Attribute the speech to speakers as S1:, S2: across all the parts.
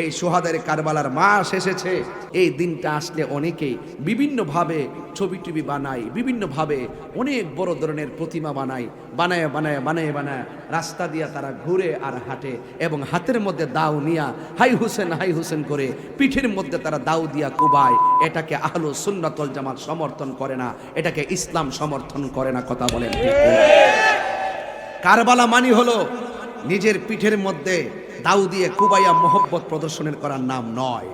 S1: এই সোহাদের কারবালার মাস এসেছে। এই দিনটা আসলে অনেকেই বিভিন্নভাবে ছবি টবি বানায়, বিভিন্নভাবে অনেক বড় ধরনের প্রতিমা বানায় বানায় বানায় বানায় বানায়। রাস্তা দিয়া তারা ঘুরে আর হাঁটে এবং হাতের মধ্যে দাও নিয়া হাই হুসেন হাই হুসেন করে পিঠের মধ্যে তারা দাও দিয়া কুবায়। এটাকে আহলু সুন্নাতল জামাত সমর্থন করে না, এটাকে ইসলাম সমর্থন করে না, কথা বলেন? কারবালা মানি হলো নিজের পিঠের মধ্যে দাউ দিয়ে কুবাইয়া মোহব্বত প্রদর্শনের করার নাম নয়।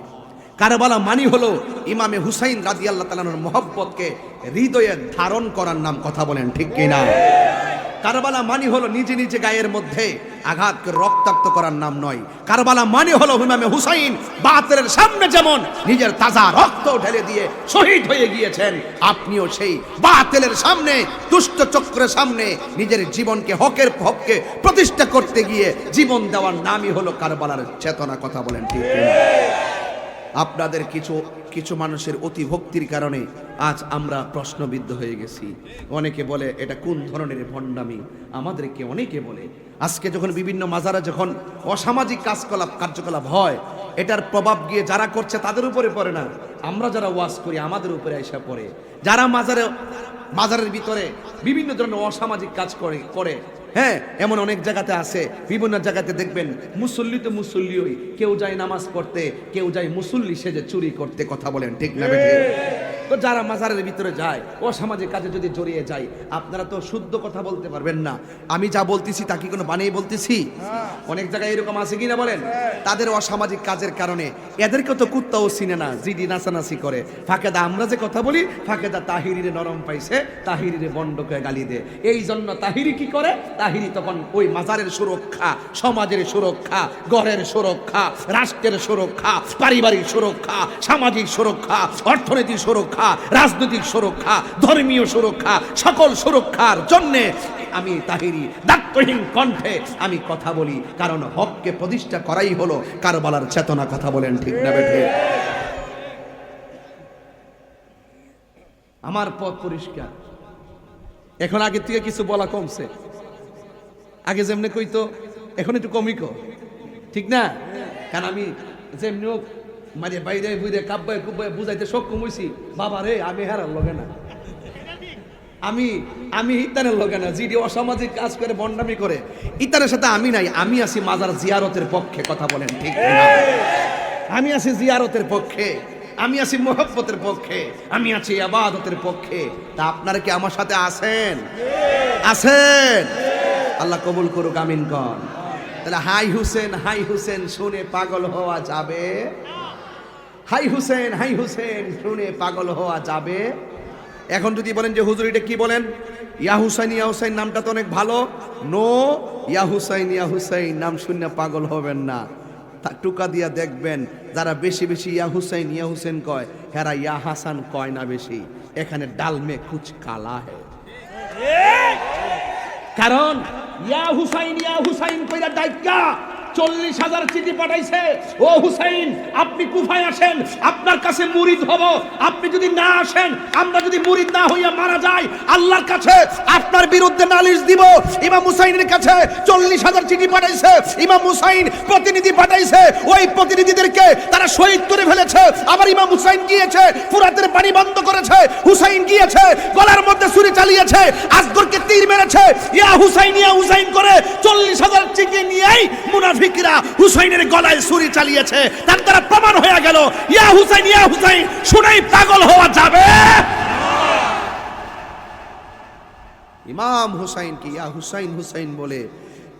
S1: কারবালা মানি হলো ইমামে হুসাইন রাজি আল্লাহ তালানোর মোহব্বতকে হৃদয়ে ধারণ করার নাম, কথা বলেন ঠিক কিনা? কারবালা মানি হলো নিজে নিজে গায়ের মধ্যে আঘাত করে রক্তাক্ত করার নাম নয় কারবালা মানি হলো হুমামে হুসাইন বাতের সামনে যেমন নিজের তাজা রক্ত ঢেলে দিয়ে শহীদ হয়ে গিয়েছেন, আপনিও সেই বাতেলের সামনে, দুষ্ট চক্রের সামনে নিজের জীবনকে হকের হককে প্রতিষ্ঠা করতে গিয়ে জীবন দেওয়ার নামই হলো কারবালার চেতনা কথা বলেন ঠিক? আপনাদের কিছু কিছু মানুষের অতি ভক্তির কারণে আজ আমরা প্রশ্নবিদ্ধ হয়ে গেছি। অনেকে বলে, এটা কোন ধরনের ভণ্ডামি? আমাদেরকে অনেকে বলে, আজকে যখন বিভিন্ন মাজারা যখন অসামাজিক কাজকলাপ, কার্যকলাপ হয় এটার প্রভাব গিয়ে যারা করছে তাদের উপরে পড়ে না। আমরা যারা ওয়াজ করি, আমাদের উপরে এসে পড়ে। যারা মাজারে, মাজারের ভিতরে বিভিন্ন ধরনের অসামাজিক কাজ করে করে হ্যাঁ এমন অনেক জায়গাতে আছে, বিভিন্ন জায়গাতে দেখবেন মুসল্লি তো মুসল্লি কেউ যায় নামাজ পড়তে, কেউ যায় মুসল্লি সেজে চুরি করতে কথা বলেন, ঠিক না তো যারা মাজারের ভিতরে যায় অসামাজিক কাজে যদি জড়িয়ে যায় আপনারা তো শুদ্ধ কথা বলতে পারবেন না। আমি যা বলতেছি তা কি কোনো বানিয়ে বলতেছি? অনেক জায়গায় এরকম আছে কিনা বলেন? তাদের অসামাজিক কাজের কারণে এদেরকে তো কুত্তাও চিনে না জিডি নাচানাচি করে। ফাঁকেদা আমরা যে কথা বলি ফাঁকেদা তাহিরিরে নরম পাইছে তাহিরিরে বন্ডকে গালি দে। এই জন্য তাহিরি কি করে? তাহিরি তখন ওই মাজারের সুরক্ষা সমাজের সুরক্ষা ঘরের সুরক্ষা রাষ্ট্রের সুরক্ষা পারিবারিক সুরক্ষা সামাজিক সুরক্ষা অর্থনৈতিক সুরক্ষা রাজনৈতিক সুরক্ষা, ধর্মীয় সুরক্ষা, সকল সুরক্ষার জন্যে আমি তাহিরি দায়িত্বহীন কণ্ঠে আমি কথা বলি। কারণ হককে প্রতিষ্ঠা করাই হলো কারবালার চেতনা কথা বলেন ঠিক না বেঠে। আমার পথ পরিষ্কার। এখন আগের থেকে কিছু বলা কমছে। আগে যেমনি কইতো, এখন একটু কমই ঠিক না? কারণ আমি যেমনি মানে বাইরে বুঝে কাব্বায় কুব্বায় বুঝাইতে সক্ষম হইছি। বাবা রে, আমি হারার লগে না। আমি আমি ইতানের লগে না, যিনি অসামাজিক কাজ করে, বন্ডামি করে। ইতানের সাথে আমি নাই, আমি আছি মাজার জিয়ারতের পক্ষে, কথা বলেন ঠিক আমি আছি জিয়ারতের পক্ষে, আমি আছি মোহব্বতের পক্ষে, আমি আছি আবাদতের পক্ষে। তা আপনারা কি আমার সাথে আছেন? আছেন? আল্লাহ কবুল করুক, আমিন কন। তাহলে হাই হুসেন হাই হুসেন, শুনে পাগল হওয়া যাবে? হাই হুসেন হাই হুসেন, শুনে পাগল হওয়া যাবে। এখন যদি বলেন যে হুজুর, এটা কি বলেন? ইয়া হুসাইন ইয়া হুসাইন নামটা তো অনেক ভালো। নো, ইয়া হুসাইন ইয়া হুসাইন, নাম শুনে পাগল হবেন না। টুকা দিয়া দেখবেন, যারা বেশি বেশি ইয়া হুসাইন, ইয়া হুসেন কয়, হেরা ইয়া হাসান কয় না বেশি। এখানে ডালমে কুচ কালা হে। কারণ, ইয়া হুসাইন ইয়া হুসাইন কইরা ডাইকা। চল্লিশ হাজার চিঠি পাঠাইছে। ও হুসাইন, আপনি কুফায় আসেন, আপনার কাছে মুরিদ হব। আপনি যদি না আসেন, আমরা যদি মুরিদ না হইয়া মারা যাই, আল্লাহর কাছে আপনার বিরুদ্ধে নালিশ দিব। ইমাম হুসাইনের কাছে চল্লিশ হাজার চিঠি পাঠাইছে। ইমাম হুসাইন প্রতিনিধি পাঠাইছে। ওই প্রতিনিধিদেরকে তারা শহীদ করে ফেলেছে। আবার ইমাম হুসাইন গিয়েছে, ফুরাতের পানি বন্ধ করেছে। হুসাইন গিয়েছে, গলার মধ্যে ছুরি চালিয়েছে, আসগরকে তীর মেরেছে। ইয়া হুসাইন ইয়া হুসাইন করে চল্লিশ হাজার চিঠি নিয়েই মুনাফিকরা হুসাইনের গলায় ছুরি চালিয়েছে। তার দ্বারা প্রমাণ হয়ে গেল, ইয়া হুসাইন ইয়া হুসাইন, শুনেই পাগল হওয়া যাবে। ইমাম ইয়া হুসাইন হুসাইন বলে,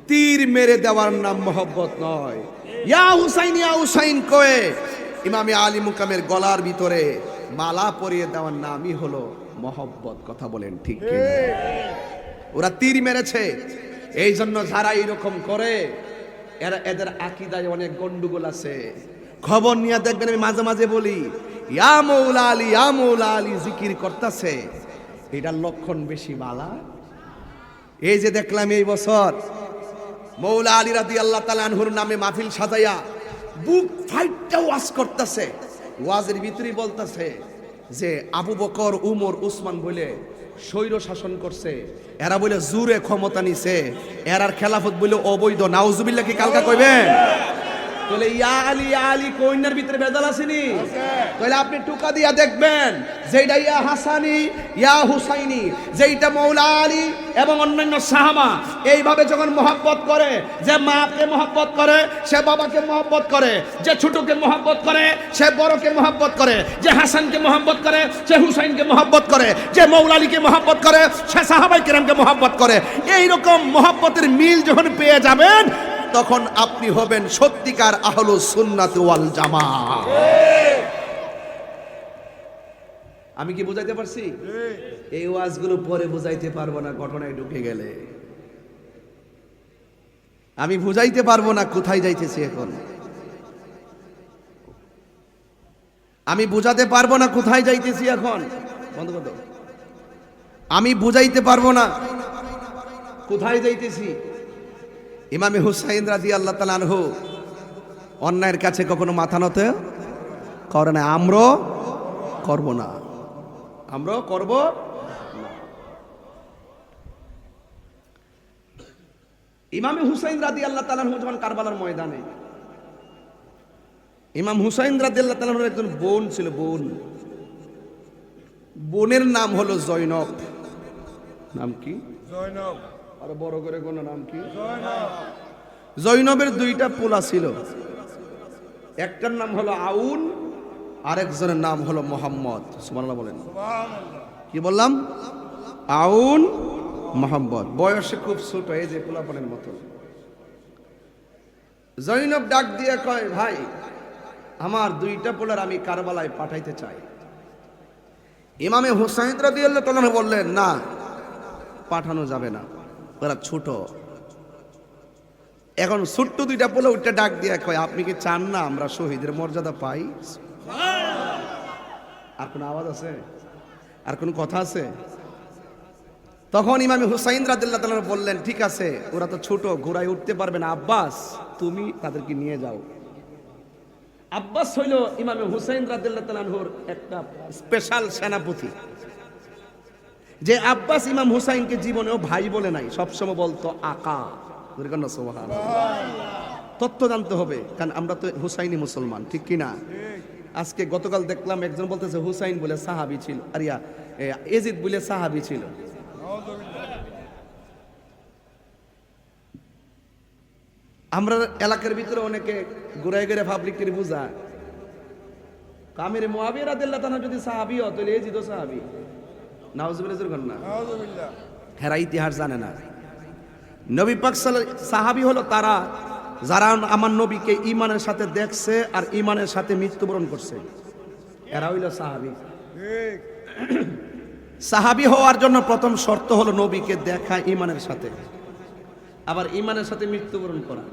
S1: তীর মেরে দেওয়ার নাম মোহব্বত নয়। ইয়া হুসাইন ইয়া হুসাইন কয়ে, ইমামে আলী মুকামের গলার ভিতরে মালা পরিয়ে দেওয়ার নামই হলো মহব্বত, কথা বলেন ঠিক ওরা তীর মেরেছে এই জন্য যারা এরকম করে, এরা এদের আকিদায় অনেক গন্ডগোল আছে। খবর নিয়ে দেখবেন আমি মাঝে মাঝে বলি, ইয়া মৌলা আলী, ইয়া মৌলা আলী, জিকির করতেছে। এটার লক্ষণ বেশি বালা। এই যে দেখলাম এই বছর, মৌলা আলী রাদি আল্লাহ তালা আনহুর নামে মাহফিল সাজাইয়া বুক ফাইটটা ওয়াজ করতেছে। ওয়াজের ভিতরেই বলতেছে যে, আবু বকর, উমর, উসমান বলে স্বৈর শাসন করছে। এরা বলে জুরে ক্ষমতা নিছে। এরার খেলাফত বলে অবৈধ। নাউজুবিল্লাহ কি কালকা কইবেন? বলে ইয়া আলী ইয়া আলী কইনার ভিতরে ভেজাল আসেনি তাহলে আপনি টুকা দিয়া দেখবেন যেটা ইয়া হাসানি, ইয়া হুসাইনি, যেইটা মৌলা আলী এবং অন্যান্য সাহাবা, এইভাবে যখন মহব্বত করে, যে মাকে মহব্বত করে, সে বাবাকে মহব্বত করে, যে ছোটকে মহব্বত করে, সে বড়কে মহব্বত করে, যে হাসানকে মহব্বত করে, সে হুসাইনকে মহব্বত করে, যে মৌলা আলীকে মহব্বত করে, সে সাহাবাই কিরামকে মহব্বত করে। এইরকম মহব্বতের মিল যখন পেয়ে যাবেন, তখন আপনি হবেন সত্যিকার আহলু সুন্নাত ওয়াল জামা আমি কি বুঝাইতে পারছি? এই ওয়াজগুলো পরে বুঝাইতে পারব না ঘটনায় ঢুকে গেলে। আমি বুঝাইতে পারব না কোথায় যাইতেছি এখন। আমি বুঝাতে পারব না কোথায় যাইতেছি এখন। বন্ধ কর আমি বুঝাইতে পারব না কোথায় যাইতেছি। ইমামে হুসাইন রাজি আল্লাহ তালানহু অন্যায়ের কাছে কখনো মাথা নত করে না আমরাও করব না। আমরাও করব না। ইমামে হুসাইন রাদি আল্লাহ তালানহু যখন কারবালার ময়দানে ইমাম হুসাইন রাদি আল্লাহ তালানহুর একজন বোন ছিল বোন। বোনের নাম হলো জৈনব নাম কি?
S2: জৈনব
S1: আর বড় করে কোন নাম কি?
S2: জয়নব।
S1: জৈনবের দুইটা পোলা ছিল। একটার নাম হলো আউন আরেকজনের নাম হলো মোহাম্মদ। সুবহানাল্লাহ বলেন। কি বললাম? আউন মোহাম্মদ। বয়সে খুব ছোট এই যে পোলাপনের মতো। জৈনব ডাক দিয়ে কয় ভাই আমার দুইটা পোলার আমি কারবালায় পাঠাইতে চাই। ইমামে হুসাইন রাদিয়াল্লাহু তাআলা বললেন না পাঠানো যাবে না। ওরা ছোট। এখন ছোট্ট দুইটা পোলা উঠে ডাক দিয়ে কয় আপনি কি চান না আমরা শহীদের মর্যাদা পাই? আর কোনো আওয়াজ আছে? আর কোনো কথা আছে? তখন ইমামি হুসাইন রাদিল্লাহ বললেন, ঠিক আছে, ওরা তো ছোট, ঘোড়ায় উঠতে পারবে না। আব্বাস, তুমি তাদেরকে নিয়ে যাও। আব্বাস হইল ইমামে হুসাইন রাদিল্লাহ তাআলার একটা স্পেশাল সেনাপতি। যে আব্বাস ইমাম হুসাইনকে জীবনেও ভাই বলে নাই, সবসময় বলতো, আকা। কেন। তত্ত্ব জানতে হবে, কারণ আমরা তো হুসাইনি মুসলমান, ঠিক কি না আজকে গতকাল দেখলাম একজন বলতেছে হুসাইন বলে সাহাবি ছিল। আর ইয়া এজিদ বলে সাহাবি ছিল। আমরা এলাকার ভিতরে অনেকে ঘুরাই ঘুরে পাবলিকটির বুঝা কামের মুয়াবিয়া রাদিয়াল্লাহু তাআলা যদি সাহাবি হতো তাহলে এজিদও সাহাবি। নাউজুবিল্লাহ জোরগান হেরা ইতিহাস জানে না। নবী পাক সাহাবী হলো তারা যারা আমার নবীকে ইমানের সাথে দেখছে আর ইমানের সাথে মৃত্যুবরণ করছে, এরা হইল সাহাবি। সাহাবি হওয়ার জন্য প্রথম শর্ত হলো নবীকে দেখা ইমানের সাথে। আবার ইমানের সাথে মৃত্যুবরণ করা।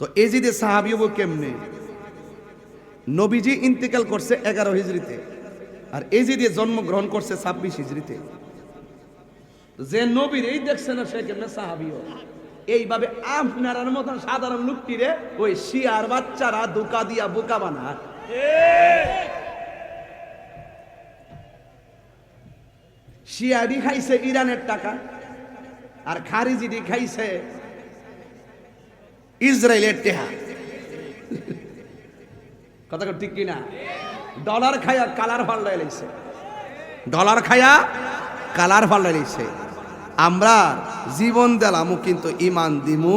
S1: তো এজিদে সাহাবি হব কেমনে? নবীজি ইন্তেকাল করছে এগারো হিজড়িতে, আর এজিদে জন্মগ্রহণ করছে ছাব্বিশ হিজড়িতে। যে নবীর এই দেখছে না সে কেমনে সাহাবিও এইভাবে আপনার মতন সাধারণ লোকটিরে ওই শিয়ার বাচ্চারা দোকা দিয়া বোকা বানায়। শিয়ারি খাইছে ইরানের টাকা, আর খারিজিডি খাইছে ইসরায়েলের টেহা। কথা ঠিক কিনা? ডলার খায়া কালার ফাল্লাই ডলার খায়া কালার ফাল্লাই আমরা জীবন দিলামও কিন্তু ইমান দিমু